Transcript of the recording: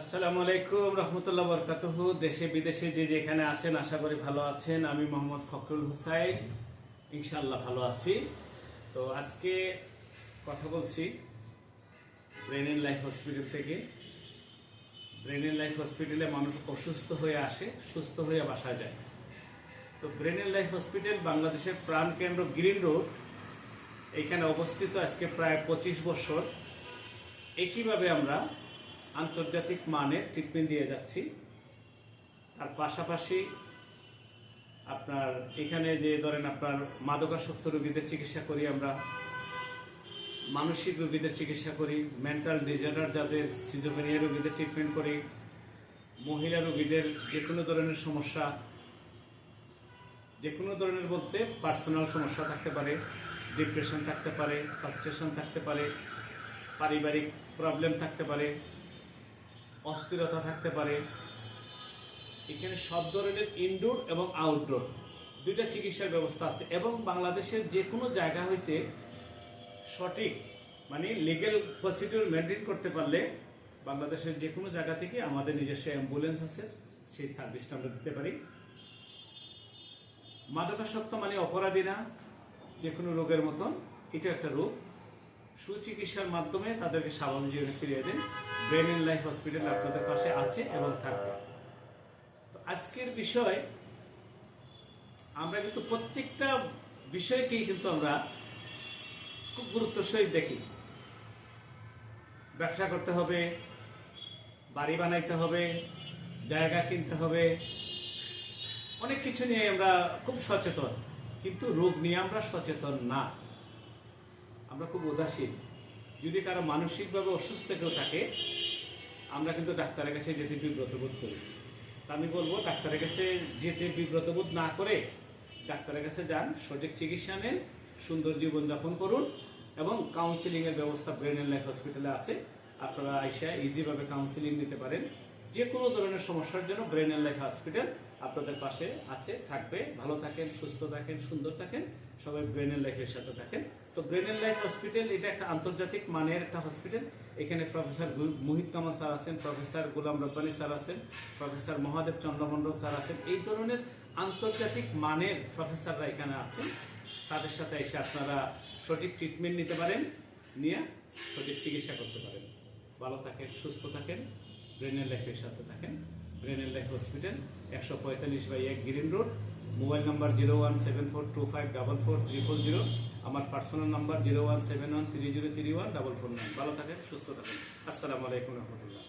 আসসালামু আলাইকুম, রহমতুল্লাহ বরকাতহ। দেশে, বিদেশে যে যেখানে আছেন, আশা করি ভালো আছেন। আমি মোহাম্মদ ফখরুল হুসাইন। ইনশাল্লাহ ভালো আছি। তো আজকে কথা বলছি ব্রেন এন্ড লাইফ হসপিটাল থেকে। ব্রেন এন্ড লাইফ হসপিটালে মানুষ অসুস্থ হয়ে আসে, সুস্থ হয়ে বাসা যায়। তো ব্রেন এন্ড লাইফ হসপিটাল বাংলাদেশের প্রাণ কেন্দ্র গ্রিন রোড। এখানে অবস্থিত আজকে প্রায় পঁচিশ বছর। একইভাবে আমরা আন্তর্জাতিক মানের ট্রিটমেন্ট দিয়ে যাচ্ছি। তার পাশাপাশি আপনার এখানে যে ধরেন আপনার মাদকাসক্ত রোগীদের চিকিৎসা করি আমরা, মানসিক রোগীদের চিকিৎসা করি মেন্টাল ডিজঅর্ডার যাদের সিজোফেনিয়া রোগীদের ট্রিটমেন্ট করি, মহিলা রোগীদের যে কোনো ধরনের সমস্যা যে কোনো ধরনের বলতে পার্সোনাল সমস্যা থাকতে পারে ডিপ্রেশন থাকতে পারে ফ্রাস্ট্রেশন থাকতে পারে, পারিবারিক প্রবলেম থাকতে পারে অস্থিরতা থাকতে পারে। এখানে সব ধরনের ইনডোর এবং আউটডোর দুইটা চিকিৎসার ব্যবস্থা আছে এবং বাংলাদেশের যে কোনো জায়গা হইতে সঠিক মানে লিগেল প্রসিডিউর মেনটেন করতে পারলে বাংলাদেশের যে কোনো জায়গা থেকে আমাদের নিজস্ব অ্যাম্বুলেন্স আছে, সেই সার্ভিসটা আমরা দিতে পারি। মাদকাসক্ত মানে অপরাধীরা যে কোনো রোগের মতন, এটা একটা রোগ। সুচিকিৎসার মাধ্যমে তাদেরকে স্বাভাবিক জীবনে ফিরিয়ে দেন। ব্রেন এন্ড লাইফ হসপিটাল আপনাদের পাশে আছে এবং থাকবে। তো আজকের বিষয়, আমরা কিন্তু প্রত্যেকটা বিষয়কেই কিন্তু আমরা খুব গুরুত্ব সহিত দেখি। ব্যবসা করতে হবে, বাড়ি বানাইতে হবে, জায়গা কিনতে হবে, অনেক কিছু নিয়ে আমরা খুব সচেতন। কিন্তু রোগ নিয়ে আমরা সচেতন না। আমরা খুব উদাসীন। যদি কারও মানসিকভাবে অসুস্থ কেউ থাকে, আমরা কিন্তু ডাক্তারের কাছে যেতে বিব্রত বোধ করি। তা আমি বলব, ডাক্তারের কাছে যেতে বিব্রত বোধ না করে ডাক্তারের কাছে যান, সঠিক চিকিৎসা নেন, সুন্দর জীবনযাপন করুন এবং কাউন্সিলিং এর ব্যবস্থা ব্রেন এন্ড লাইফ হসপিটালে আছে। আপনারা আইসা ইজিভাবে কাউন্সিলিং নিতে পারেন। যে কোনো ধরনের সমস্যার জন্য ব্রেন এন্ড লাইফ হসপিটাল আপনাদের পাশে আছে, থাকবে। ভালো থাকেন, সুস্থ থাকেন, সুন্দর থাকেন, সবাই ব্রেন এন্ড লাইফের সাথে থাকেন। তো ব্রেন এন্ড লাইফ হসপিটাল এটা একটা আন্তর্জাতিক মানের একটা হসপিটাল এখানে প্রফেসর মুহিত কামাল স্যার আছেন প্রফেসর গোলাম রব্বানি স্যার আছেন প্রফেসর মহাদেব চন্দ্রমন্ডল স্যার আছেন। এই ধরনের আন্তর্জাতিক মানের প্রফেসররা এখানে আছেন। তাদের সাথে এসে আপনারা সঠিক ট্রিটমেন্ট নিতে পারেন, নিয়ে সঠিক চিকিৎসা করতে পারেন। ভালো থাকেন, সুস্থ থাকেন। ব্রেনের লাইফের সাথে থাকেন। ব্রেনের লাইফ হসপিটাল একশো পঁয়তাল্লিশ বাই এক green road mobile number zero one seven four two five double four triple zero, আমার personal number zero one seven one three zero three one double four nine. ভালো থাকেন, সুস্থ থাকেন। আসসালামু আলাইকুম রহমতুল্লাহ।